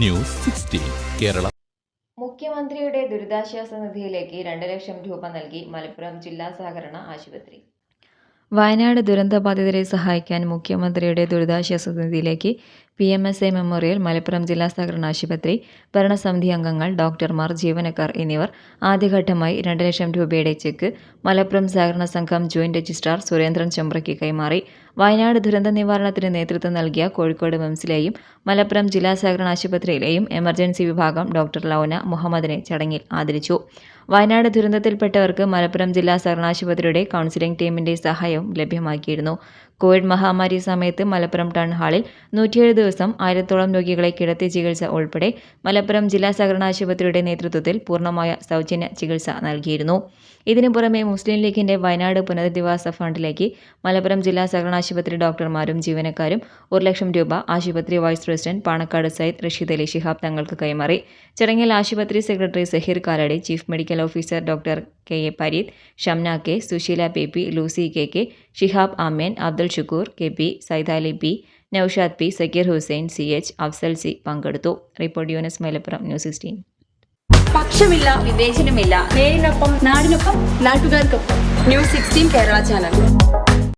News sixteen Kerala. മുഖ്യമന്ത്രിയുടെ ദുരിതാശ്വാസ നിധിയിലേക്ക് രണ്ട് ലക്ഷം രൂപ നൽകി മലപ്പുറം ജില്ലാ സഹകരണ ആശുപത്രി. വയനാട് ദുരന്തബാധിതരെ സഹായിക്കാൻ മുഖ്യമന്ത്രിയുടെ ദുരിതാശ്വാസ നിധിയിലേക്ക് P M S A memorial Malappuram ജില്ലാ സഹകരണ ആശുപത്രി ഭരണസമിതി അംഗങ്ങൾ ഡോക്ടർമാർ ജീവനക്കാർ എന്നിവർ ആദ്യഘട്ടമായി രണ്ട് ലക്ഷം രൂപയുടെ ചെക്ക് മലപ്പുറം സഹകരണ സംഘം ജോയിന്റ് രജിസ്ട്രാർ സുരേന്ദ്രൻ ചെമ്പ്രയ്ക്ക് കൈമാറി. വയനാട് ദുരന്ത നിവാരണത്തിന് നേതൃത്വം നൽകിയ കോഴിക്കോട് മിംസിലെയും മലപ്പുറം ജില്ലാ സഹകരണ ആശുപത്രിയിലെയും എമർജൻസി വിഭാഗം ഡോക്ടർ ലൗന മുഹമ്മദിനെ ചടങ്ങിൽ ആദരിച്ചു. വയനാട് ദുരന്തത്തിൽപ്പെട്ടവർക്ക് മലപ്പുറം ജില്ലാ സർണാശുപത്രിയുടെ കൗൺസിലിംഗ് ടീമിന്റെ സഹായവും ലഭ്യമാക്കിയിരുന്നു. കോവിഡ് മഹാമാരി സമയത്ത് മലപ്പുറം ടൗൺ ഹാളിൽ നൂറ്റിയേഴ് ദിവസം ആയിരത്തോളം രോഗികളെ കിടത്തി ചികിത്സ ഉൾപ്പെടെ മലപ്പുറം ജില്ലാ സഹകരണാശുപത്രിയുടെ നേതൃത്വത്തിൽ പൂർണമായ സൗജന്യ ചികിത്സ നൽകിയിരുന്നു. ഇതിനു പുറമെ മുസ്ലിം ലീഗിന്റെ വയനാട് പുനരധിവാസ ഫണ്ടിലേക്ക് മലപ്പുറം ജില്ലാ സഹകരണാശുപത്രി ഡോക്ടർമാരും ജീവനക്കാരും ഒരു ലക്ഷം രൂപ ആശുപത്രി വൈസ് പ്രസിഡന്റ് പാണക്കാട് സയ്യിദ് റഷീദ് അലി ശിഹാബ് തങ്ങൾക്ക് കൈമാറി. ചടങ്ങിൽ ആശുപത്രി secretary Saheer Kalady chief medical officer doctor K A Pareed Shamna K Susheela P P Lucy K K Shihab Amyan Abdul Shukoor K P Saidali P Naushad P Sakeer Hussain C H Afsal C പങ്കെടുത്തു. Report Yunus Malappuram news sixteen പക്ഷമില്ല വിവേചനമില്ല. നേരിനൊപ്പം നാടിനൊപ്പം നാട്ടുകാർക്കൊപ്പം. News sixteen Kerala channel